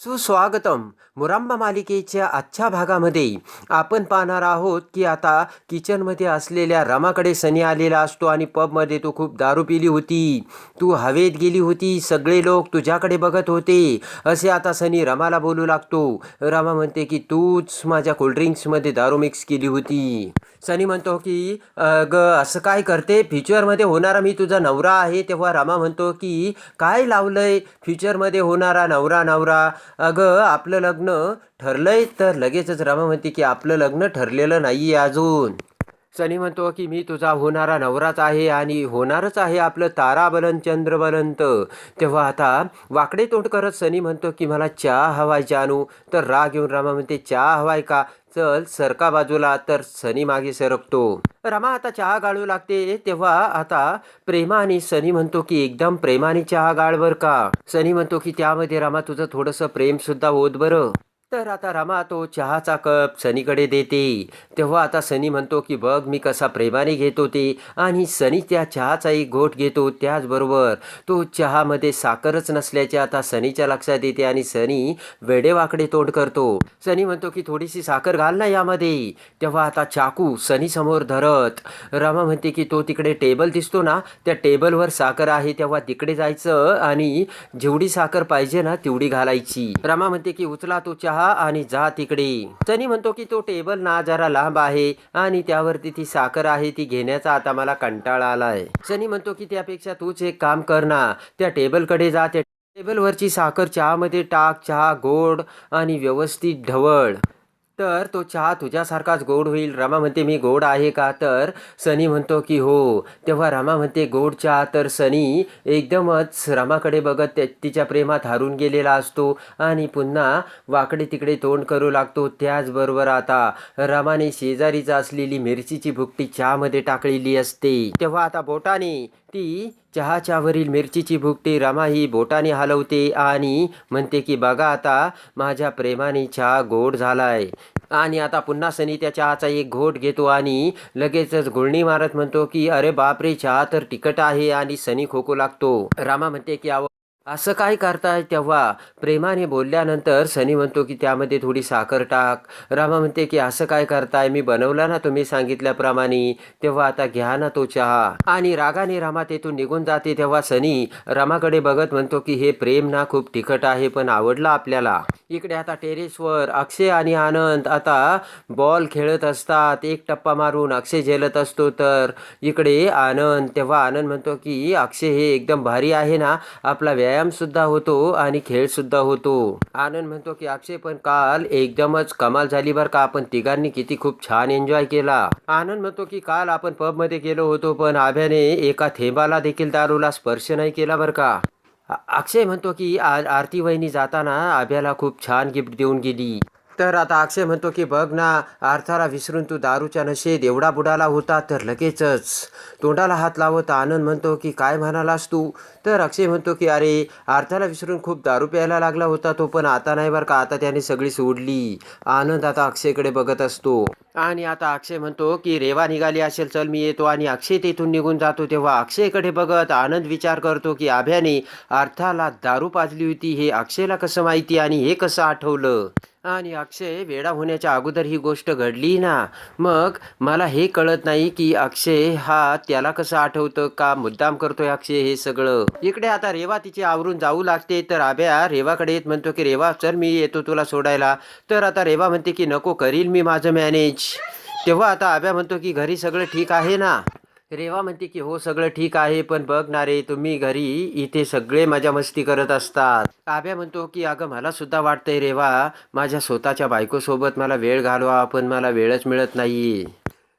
सुस्वागतम. मुरांबा मालिकेच्या आजच्या भागामध्ये आपण पाहणार आहोत की आता किचनमध्ये असलेल्या रमाकडे सनी आलेला असतो आणि पबमध्ये तू खूप दारू पिली होती. तू हवेत गेली होती सगळे लोक तुझ्याकडे बघत होते. असे आता सनी रमाला बोलू लागतो. रमा म्हणते की तूच माझ्या कोल्ड्रिंक्समध्ये दारू मिक्स केली होती. सनी म्हणतो की ग असं काय करते? फ्युचरमध्ये होणारा मी तुझा नवरा आहे. तेव्हा रमा म्हणतो की काय लावलंय? फ्युचरमध्ये होणारा नवरा नवरा अगं आपलं लग्न ठरलंय तर लगेचच रमा म्हणते की आपलं लग्न ठरलेलं नाही आहे अजून. सनी म्हणतो की मी तुझा होणारा नवराच आहे आणि होणारच आहे आपलं ताराबलन चंद्रबलंत. तेव्हा आता वाकडे तोंड करत सनी म्हणतो की मला चहा हवाय जानू. तर राग येऊन रमा म्हणते चहा हवाय का? चल सरका बाजूला तर सनी मागे सरकतो. रमा आता चहा गाळू लागते तेव्हा आता प्रेमाने सनी म्हणतो की एकदम प्रेमाने चहा गाळ बर का. सनी म्हणतो की त्यामध्ये रमा तुझं थोडंसं प्रेम सुद्धा होत बरं. तर आता रमा तो चहाचा कप सनीकडे देते. तेव्हा आता सनी म्हणतो की बघ मी कसा प्रेमाने घेतो ते. आणि सनी त्या चहाचा एक घोट घेतो त्याचबरोबर तो चहामध्ये साखरच नसल्याचे आता सनीच्या लक्षात येते आणि सनी वेडेवाकडे तोंड करतो. सनी म्हणतो की थोडीशी साखर घाल ना यामध्ये. तेव्हा आता चाकू सनी समोर धरत. रमा म्हणते की तो तिकडे टेबल दिसतो ना त्या टेबलवर साखर आहे तेव्हा तिकडे जायचं आणि जेवढी साखर पाहिजे ना तेवढी घालायची. रमा म्हणते की उचला तो चहा. आणि जा तिकडे. सनी म्हणतो की तो टेबल ना जरा लांब आहे आणि त्यावरती ती साखर आहे ती घेण्याचा आता मला कंटाळा आलाय. सनी म्हणतो की त्यापेक्षा तूच एक काम कर ना. त्या टेबलकडे जा. त्या टेबलवरची साखर चहामध्ये टाक. चहा गोड आणि व्यवस्थित ढवळ. तर तो चहा तुझ्यासारखाच गोड होईल. रमा म्हणते मी गोड आहे का? तर सनी म्हणतो की हो. तेव्हा रमा म्हणते गोड चहा. तर सनी एकदमच रमाकडे बघत त्या तिच्या प्रेमात हारून गेलेला असतो आणि पुन्हा वाकडे तिकडे तोंड करू लागतो. त्याचबरोबर आता रमाने शेजारीच असलेली मिरचीची भुकटी चहामध्ये टाकलेली असते. तेव्हा आता बोटाने ती चहाच्यावरील मिरचीची भुकटी रमाही बोटाने हलवते आणि म्हणते की बघा आता माझ्या प्रेमाने चहा गोड झालाय. आणि आता पुन्हा सनी त्या चहाचा एक घोट घेतो आणि लगेचच गुळणी मारत म्हणतो की अरे बापरे चहा तर तिखट आहे. आणि सनी खोकू लागतो. रामा म्हणते की आव असं काय करताय तेव्हा? प्रेमाने बोलल्यानंतर सनी म्हणतो की त्यामध्ये थोडी साखर टाक. रामा म्हणते की असं काय करताय? मी बनवला ना तुम्ही सांगितल्याप्रमाणे. तेव्हा आता घ्या ना तो चहा. आणि रागाने रामा तेथून निघून जाते तेव्हा सनी रामाकडे बघत म्हणतो की हे प्रेम ना खूप तिखट आहे पण आवडलं आपल्याला. इकडे आता टेरेसवर अक्षय आणि आनंद आता बॉल खेळत असतात. एक टप्पा मारून अक्षय झेलत असतो. तर इकडे आनंद तेव्हा आनंद म्हणतो की अक्षय हे एकदम भारी आहे ना. आपला व्यायामसुद्धा होतो आणि खेळसुद्धा होतो. आनंद म्हणतो की अक्षय पण काल एकदमच कमाल झाली बरं का. आपण तिघांनी किती खूप छान एन्जॉय केला. आनंद म्हणतो की काल आपण पबमध्ये गेलो होतो पण आभ्याने एका थेंबाला देखील दारूला स्पर्श नाही केला बरं का. अक्षय म्हणतो की आरती वहिनी जाताना आभ्याला खूप छान गिफ्ट देऊन गेली. तर आता अक्षय म्हणतो की बघ ना अर्थाला विसरून तू दारूच्या नशेत एवढा बुडाला होता तर लगेचच. तोंडाला हात लावत आनंद म्हणतो की काय म्हणालास तू? तर अक्षय म्हणतो की अरे अर्थाला विसरून खूप दारू प्यायला लागला होता तो पण आता नाही बरं का आता त्याने सगळी सोडली. आनंद आता अक्षयकडे बघत असतो. आणि आता अक्षय म्हणतो की रेवा निघाली असेल चल मी येतो. आणि अक्षय तेथून निघून जातो तेव्हा अक्षयकडे बघत आनंद विचार करतो की आभ्याने अर्थाला दारू पाजली होती हे अक्षयला कसं माहिती आणि हे कसं आठवलं? आणि अक्षय वेडा होण्याच्या अगोदर ही गोष्ट घडली ना? मग मला हे कळत नाही की अक्षय हा त्याला कसं आठवतं? का मुद्दाम करतोय अक्षय हे सगळं? इकडे आता रेवा तिची आवरून जाऊ लागते. तर आभ्या रेवाकडे येत म्हणतो की रेवा चल मी येतो तुला सोडायला. तर आता रेवा म्हणते की नको करील मी माझं मॅनेज. तेव्हा आता आभ्या म्हणतो की घरी सगळं ठीक आहे ना? रेवा म्हणते की हो सगळं ठीक आहे पण बघ ना रे तुम्ही घरी इथे सगळे मजा मस्ती करत असतात. आभ्या म्हणतो की अगं मला सुद्धा वाटतंय रेवा माझ्या स्वतःच्या बायकोसोबत मला वेळ घालवा पण मला वेळच मिळत नाही.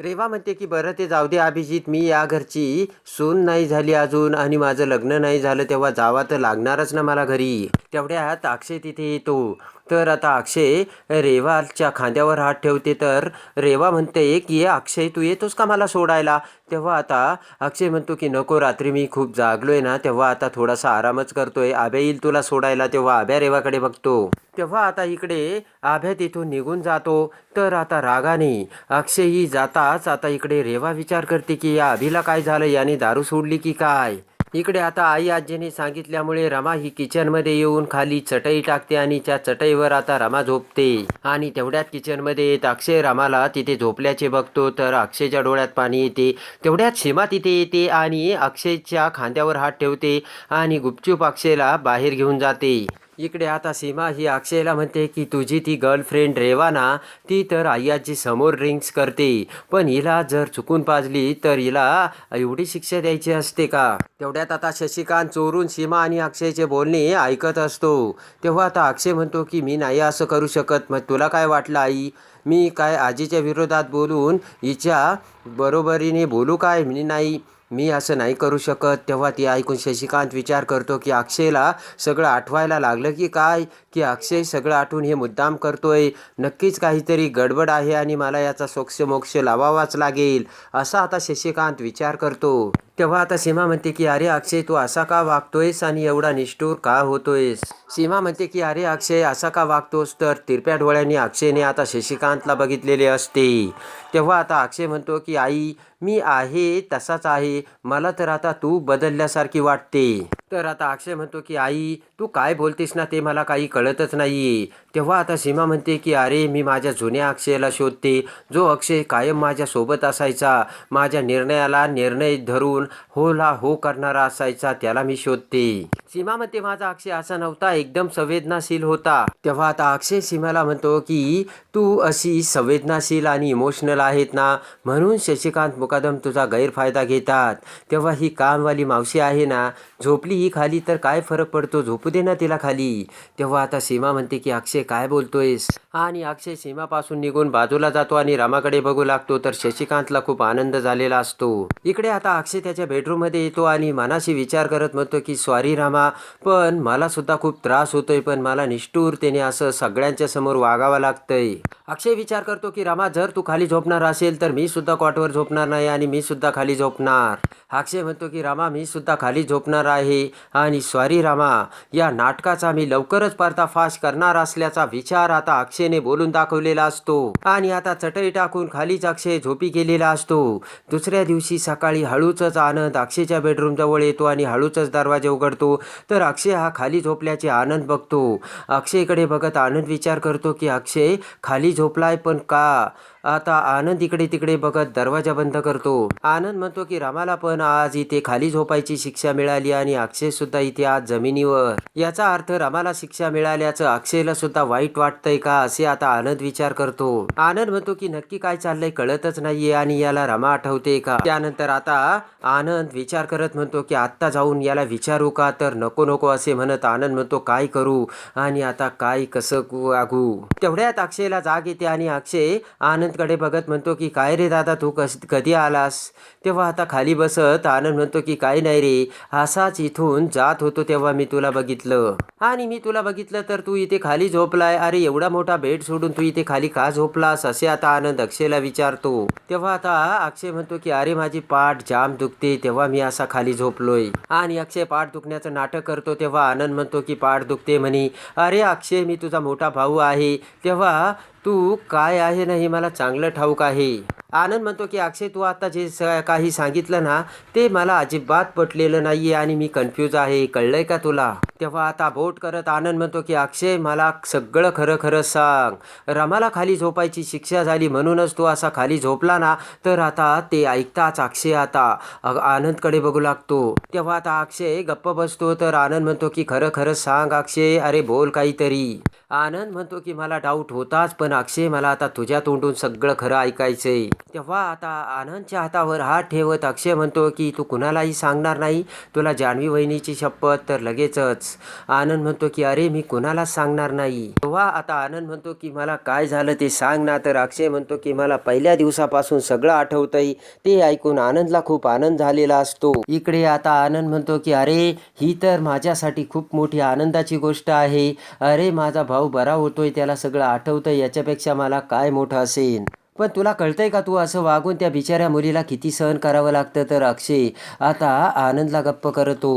रेवा म्हणते की बरं ते जाऊ दे अभिजित मी या घरची सून नाही झाली अजून आणि माझं लग्न नाही झालं तेव्हा जावा तर लागणारच ना मला घरी. तेवढ्यात अक्षय तिथे येतो. तर आता अक्षय रेवाच्या खांद्यावर हात ठेवते तर रेवा म्हणते की अक्षय तू येतोस का मला सोडायला? तेव्हा आता अक्षय म्हणतो की नको रात्री मी खूप जागलोय ना तेव्हा आता थोडासा आरामच करतोय. आभ्या येईल तुला सोडायला. तेव्हा आभ्या रेवाकडे बघतो. तेव्हा आता इकडे आभ्या तिथून निघून जातो. तर आता रागाने अक्षय ही जाताच आता इकडे रेवा विचार करते की या अभिला काय झालं? याने दारू सोडली की काय? इकडे आता आई आजीने सांगितल्यामुळे रमा ही किचनमध्ये येऊन खाली चटई टाकते आणि त्या चटईवर आता रमा झोपते. आणि तेवढ्यात किचनमध्ये येत अक्षय रमाला तिथे झोपल्याचे बघतो. तर अक्षयच्या डोळ्यात पाणी येते. तेवढ्यात सीमा तिथे येते आणि अक्षयच्या खांद्यावर हात ठेवते आणि गुपचूप अक्षयला बाहेर घेऊन जाते. इकडे आता सीमा ही अक्षयला म्हणते की तुझी ती गर्लफ्रेंड रेवाना ती तर आय्याची समोर ड्रिंक्स करते. पण हिला जर चुकून पाजली तर हिला एवढी शिक्षा द्यायची असते का? तेवढ्यात आता शशिकांत चोरून सीमा आणि अक्षयचे बोलणे ऐकत असतो. तेव्हा आता अक्षय म्हणतो की मी नाही असं करू शकत. मग तुला काय वाटलं आई? मी काय आजीच्या विरोधात बोलून हिच्या बरोबरीने बोलू काय? मी नाही. मी असं नाही करू शकत. तेव्हा ती ऐकून शशिकांत विचार करतो की अक्षयला सगळं आठवायला लागलं की काय? की अक्षय सगळं आठवून हे मुद्दाम करतोय. नक्कीच काहीतरी गडबड आहे आणि मला याचा सोक्ष मोक्ष लावावाच लागेल असा आता शशिकांत विचार करतो. तेव्हा आता सीमा म्हणते की अरे अक्षय तू असा का वागतोयस आणि एवढा निष्ठूर का होतोयस? सीमा म्हणते की अरे अक्षय असा का वागतोस? तर तिरप्या डोळ्यांनी अक्षयने आता शशिकांतला बघितलेले असते. तेव्हा आता अक्षय म्हणतो की आई मी आहे तसाच आहे. मला तर आता तू बदलल्यासारखी वाटते. तर आता अक्षय म्हणतो की आई तू काय बोलतेस ना ते मला काही कळतच नाही. तेव्हा आता सीमा म्हणते की अरे मी माझ्या जुन्या अक्षयला शोधते. जो अक्षय कायम माझ्यासोबत असायचा माझ्या निर्णयाला निर्णय धरून होला हो करणारा असायचा त्याला मी शोधते. सीमा म्हणते माझा अक्षय असा नव्हता एकदम संवेदनाशील होता. तेव्हा आता अक्षय सीमाला म्हणतो की तू अशी संवेदनाशील आणि इमोशनल आहेत ना म्हणून शशिकांत मुकादम तुझा गैरफायदा घेतात. तेव्हा ही कामवाली मावशी आहे ना झोपली ती खाली तर काय फरक पडतो? झोपू दे ना तिला खाली. तेव्हा आता सीमा म्हणते की अक्षय काय बोलतोयस? आणि अक्षय सीमापासून निघून बाजूला जातो आणि रामाकडे बघू लागतो तर शशिकांतला खूप आनंद झालेला असतो. इकडे आता अक्षय त्याच्या बेडरूममध्ये येतो आणि मनाशी विचार करत म्हणतो की सॉरी रामा पण मला सुद्धा खूप त्रास होतोय पण मला निष्ठूरतेने असं सगळ्यांच्या समोर वागावं लागतंय. अक्षय विचार करतो की रामा जर तू खाली झोपणार असेल तर मी सुद्धा कॉटवर झोपणार नाही आणि मी सुद्धा खाली झोपणार. अक्षय म्हणतो की रामा मी सुद्धा खाली झोपणार आहे. आणि सॉरी रामा या नाटकाचा मी लवकरच पर्दाफाश करणार असल्याचा विचार आता अक्षयने बोलून दाखवलेला असतो. आणि आता चटई टाकून खालीच अक्षय झोपी गेलेला असतो. दुसऱ्या दिवशी सकाळी हळूचच आनंद अक्षयच्या बेडरूम जवळ येतो आणि हळूचच दरवाजे उघडतो. तर अक्षय हा खाली झोपल्याचे आनंद बघतो. अक्षयकडे बघत आनंद विचार करतो की अक्षय खाली झोपलाय पण का? आता आनंद इकडे तिकडे बघत दरवाजा बंद करतो. आनंद म्हणतो की रामाला पण आज इथे खाली झोपायची शिक्षा मिळाली आणि अक्षय सुद्धा इथे आज जमिनीवर. याचा अर्थ रामाला शिक्षा मिळाल्याचं अक्षयला सुद्धा वाईट वाटतंय का असे आता आनंद विचार करतो. आनंद म्हणतो की नक्की काय चाललंय कळतच नाहीये आणि याला रमा आठवते का? त्यानंतर आता आनंद विचार करत म्हणतो की आत्ता जाऊन याला विचारू का? तर नको नको असे म्हणत आनंद म्हणतो काय करू आणि आता काय कसं वागू तेवढ्यात अक्षयला जाग येते आणि अक्षय आनंद आनंदकडे बघत म्हणतो की काय रे दादा तू कस कधी आलास? तेव्हा आता खाली बसत आनंद म्हणतो की काय नाही रे असाच इथून जात होतो तेव्हा मी तुला बघितलं. आणि मी तुला बघितलं तर तू इथे खाली झोपलाय? अरे एवढा मोठा बेड सोडून तू इथे खाली का झोपलास? असे आता आनंद अक्षयला विचारतो. तेव्हा आता अक्षय म्हणतो की अरे माझी पाठ जाम दुखते तेव्हा मी असा खाली झोपलोय. आणि अक्षय पाठ दुखण्याचं नाटक करतो तेव्हा आनंद म्हणतो की पाठ दुखते म्हणे. अरे अक्षय मी तुझा मोठा भाऊ आहे. तेव्हा तू काय आहे ना हे मला चांगलं ठाऊक आहे. आनंद म्हणतो की अक्षय तू आता जे स काही सांगितलं ना ते मला अजिबात पटलेलं नाहीये आणि मी कन्फ्यूज आहे. कळलंय का तुला? तेव्हा आता बोट करत आनंद म्हणतो की अक्षय मला सगळं खरं खरं सांग. रमाला खाली झोपायची शिक्षा झाली म्हणूनच तू असा खाली झोपला ना तर आता ते ऐकताच अक्षय आता. आनंदकडे बघू लागतो. तेव्हा आता अक्षय गप्प बसतो तर आनंद म्हणतो की खरं खरं सांग अक्षय. अरे बोल काहीतरी. आनंद म्हणतो की मला डाऊट होताच पण अक्षय मला आता तुझ्या तोंडून सगळं खरं ऐकायचंय. तेव्हा आता आनंदच्या हातावर हात ठेवत अक्षय म्हणतो की तू कुणालाही सांगणार नाही. तुला जान्हवी वहिनीची शपथ तर लगेचच. आनंद म्हणतो की अरे मी कुणालाच सांगणार नाही. तेव्हा आता आनंद म्हणतो की मला काय झालं ते सांग ना. तर अक्षय म्हणतो की मला पहिल्या दिवसापासून सगळं आठवतंय. ते ऐकून आनंदला खूप आनंद झालेला असतो. इकडे आता आनंद म्हणतो की अरे ही तर माझ्यासाठी खूप मोठी आनंदाची गोष्ट आहे. अरे माझा भाऊ बरा होतोय त्याला सगळं आठवतंय याच्यापेक्षा मला काय मोठं असेल पण तुला कळतंय का तू असं वागून त्या बिचाऱ्या मुलीला किती सहन करावं लागतं तर अक्षय? आता आनंदला गप्प करतो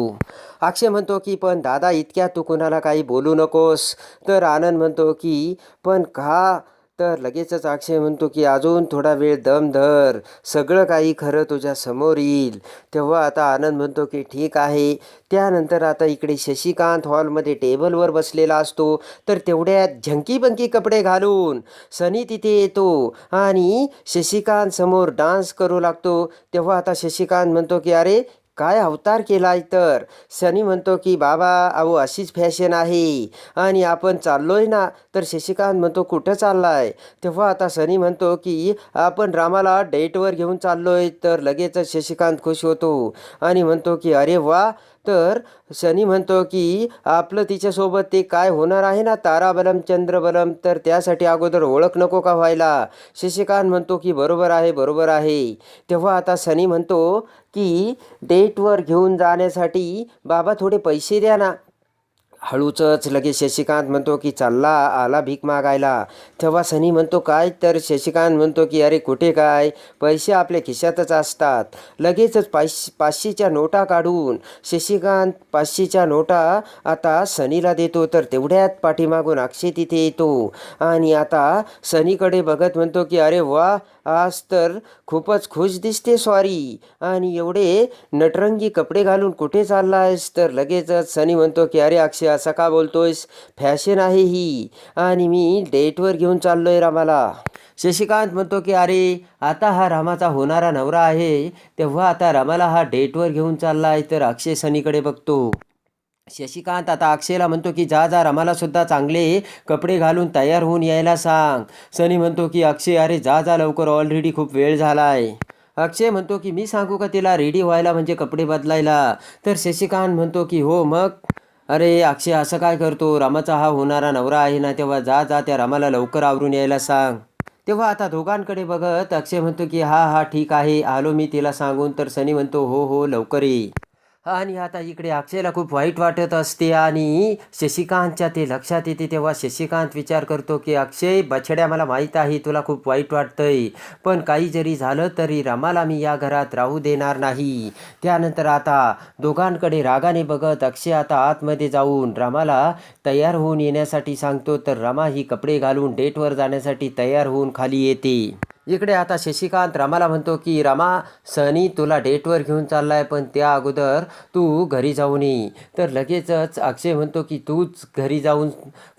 अक्षय म्हणतो की पण दादा इतक्या तू कुणाला काही बोलू नकोस. तर आनंद म्हणतो की पण का तर लगेचच अक्षय म्हणतो की अजून थोडा वेळ दम धर. सगळं काही खरं तुझ्या समोर येईल. तेव्हा आता आनंद म्हणतो की ठीक आहे. त्यानंतर आता इकडे शशिकांत हॉलमध्ये टेबलवर बसलेला असतो. तर तेवढ्यात झंकी बंकी कपडे घालून सनी तिथे येतो आणि शशिकांत समोर डान्स करू लागतो. तेव्हा आता शशिकांत म्हणतो की अरे काय अवतार केलाय तर? शनी म्हणतो की बाबा अहो अशीच फॅशन आहे. आणि आपण चाललोय ना तर शशिकांत म्हणतो कुठं चाललाय? तेव्हा आता शनी म्हणतो की आपण रामाला डेटवर घेऊन चाललोय तर लगेचच शशिकांत खुश होतो. आणि म्हणतो की अरे वा तर शनी म्हणतो की आपलं तिच्यासोबत ते काय होणार आहे ना? ताराबलम चंद्रबलम तर त्यासाठी अगोदर ओळख नको का व्हायला? शशिकांत म्हणतो की बरोबर आहे बरोबर आहे. तेव्हा आता शनी म्हणतो की डेटवर घेऊन जाण्यासाठी बाबा थोडे पैसे द्या ना. हळूचच लगेच शशिकांत म्हणतो की चालला आला भीक मागायला. तेव्हा सनी म्हणतो काय तर? शशिकांत म्हणतो की अरे कुठे काय? पैसे आपल्या खिशातच असतात. लगेचच पाचशे पाचशेच्या नोटा काढून शशिकांत पाचशेच्या नोटा आता सनीला देतो. तर तेवढ्यात पाठीमागून अक्षय तिथे येतो. आणि आता सनीकडे बघत म्हणतो की अरे वा आज तर खूपच खुश दिसते सॉरी आणि एवढे नटरंगी कपडे घालून कुठे चालला आहेस तर लगेचच सनी म्हणतो की अरे अक्षय असं का बोलतोयस? फॅशन आहे ही. आणि मी डेटवर घेऊन चाललो आहे रामाला. शशिकांत म्हणतो की अरे आता हा रामाचा होणारा नवरा आहे. तेव्हा आता रामाला हा डेटवर घेऊन चालला आहे तर अक्षय सनीकडे बघतो. शशिकांत आता अक्षयला म्हणतो की जा जा रमाला सुद्धा चांगले कपडे घालून तयार होऊन यायला सांग. सनी म्हणतो की अक्षय अरे जा जा लवकर ऑलरेडी खूप वेळ झाला आहे अक्षय म्हणतो की मी सांगू का तिला रेडी व्हायला म्हणजे कपडे बदलायला? तर शशिकांत म्हणतो की हो मग? अरे अक्षय असं काय करतो? रामाचा हा होणारा नवरा आहे ना तेव्हा जा जा त्या रामाला लवकर आवरून यायला सांग. तेव्हा आता दोघांकडे बघत अक्षय म्हणतो की हा हा ठीक आहे आलो मी तिला सांगून. तर सनी म्हणतो हो हो लवकर ये. आणि आता इकडे अक्षयला खूप वाईट वाटत असते आणि शशिकांतच्या ते लक्षात येते तेव्हा शशिकांत विचार करतो की अक्षय बछड्या मला माहीत आहे तुला खूप वाईट वाटतंय. पण काही जरी झालं तरी रमाला मी या घरात राहू देणार नाही. त्यानंतर आता दोघांकडे रागाने बघत अक्षय आता आतमध्ये जाऊन रमाला तयार होऊन येण्यासाठी सांगतो. तर रमा ही कपडे घालून डेटवर जाण्यासाठी तयार होऊन खाली येते. इकडे आता शशिकांत रामाला म्हणतो की रामा सनी तुला डेटवर घेऊन चाललाय पण त्या अगोदर तू घरी जाऊन ये. तर लगेचच अक्षय म्हणतो की तूच घरी जाऊन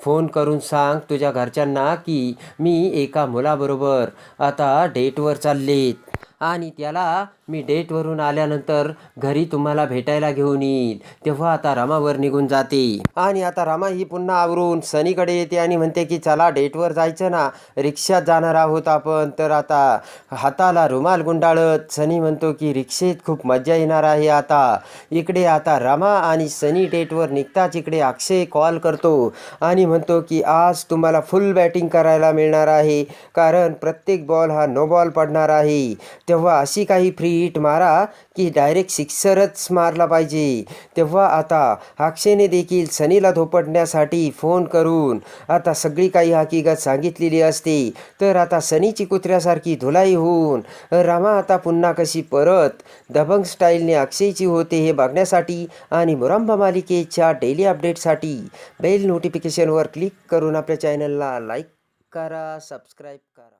फोन करून सांग तुझ्या घरच्यांना की मी एका मुलाबरोबर आता डेटवर चाललेत. आणि त्याला मी डेटवरून आल्यानंतर घरी तुम्हाला भेटायला घेऊन येईल. तेव्हा आता रामावर निघून जाते. आणि आता रामा ही पुन्हा आवरून सनीकडे येते आणि म्हणते की चला डेटवर जायचं ना. रिक्षात जाणार आहोत आपण. तर आता हाताला रुमाल गुंडाळत सनी म्हणतो की रिक्षेत खूप मजा येणार आहे आता. इकडे आता रमा आणि सनी डेटवर निघताच इकडे अक्षय कॉल करतो आणि म्हणतो की आज तुम्हाला फुल बॅटिंग करायला मिळणार आहे. कारण प्रत्येक बॉल हा नो बॉल पडणार आहे. तेव्हा अशी काही फ्री हिट मारा की डायरेक्ट सिक्सरच मारला पाहिजे. तेव्हा आता अक्षयने देखील सनीला धोपटण्यासाठी फोन करून आता सगळी काही हकीकत सांगितलेली असते. तर आता सनीची कुत्र्यासारखी धुलाई होऊन रामा आता पुन्हा कशी परत दबंग स्टाईलने अक्षयची होते हे बघण्यासाठी आणि मुरंबा मालिकेच्या डेली अपडेटसाठी बेल नोटिफिकेशनवर क्लिक करून आपल्या चॅनलला लाईक करा सबस्क्राईब करा.